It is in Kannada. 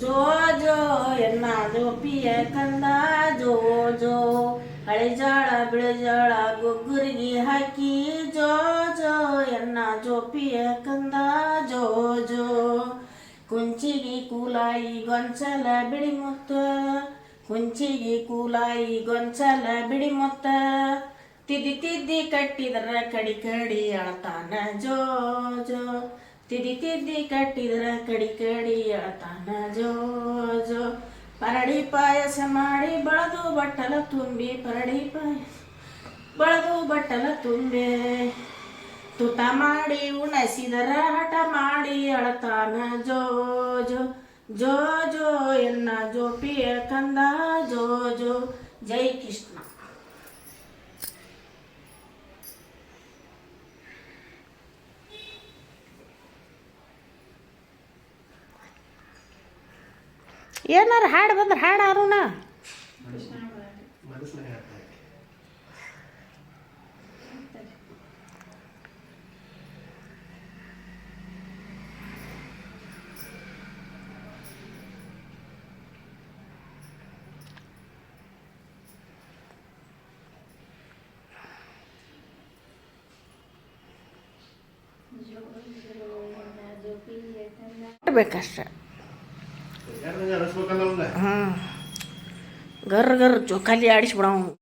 ಜೋ ಜೋ ಎನ್ನ ಜೋಪಿಯ ಕಂದ, ಜೋ ಜೋ ಹಳೆಜಾಳ ಬಿಳಜಾಳ ಗೊಗ್ಗುರಿಗೆ ಹಾಕಿ, ಜೋ ಜೋ ಎನ್ನ ಜೋಪಿಯ ಕಂದ, ಜೋ ಜೋ ಕುಂಚಿಗಿ ಕೂಲಾಯಿ ಗೊಂಚಲ ಬಿಡಿ ಮುತ್ತ, ಕುಂಚಿಗಿ ಕೂಲಾಯಿ ಗೊಂಚಲ ಬಿಡಿ ಮುತ್ತ. ತಿದ್ದಿ ತಿದ್ದಿ ಕಟ್ಟಿದ್ರ ಕಡಿ ಕಡಿ ಅಳತಾನ ಜೋ ಜೋ ತಿದ್ದಿ ತಿದ್ದಿ ಕಟ್ಟಿದ್ರ ಕಡಿ ಕಡಿ ಅಳತಾನ ಜೋ ಜೋ. ಪರಡಿ ಪಾಯಸ ಮಾಡಿ ಬಳದು ಬಟ್ಟಲ ತುಂಬಿ, ಪರಡಿ ಪಾಯಸ ಬಳದು ಬಟ್ಟಲ ತುಂಬೆ. ತುತ ಮಾಡಿ ಉಣಸಿದರ ಹಠ ಮಾಡಿ ಅಳತಾನ ಜೋ ಜೋ. ಜೋ ಜೋ ಎನ್ನ ಜೋಪಿಯ ಕಂದ ಜೋ ಜೋ. ಜೈ ಕೃಷ್ಣ. ಏನಾರ ಹಾಡು ಬಂದ್ರೆ ಹಾಡು ಅರುಣ ಮನಸ್ಸಿನಾಗ ಹೇಳ್ತಾ ಇದ್ದೆ. ಬೇಕಷ್ಟೆ ಹ್ಞೂ ಗರ್ ಗರ್ ಜೋಕಾಲಿ ಆಡಿಸ್ಬಿಡವು.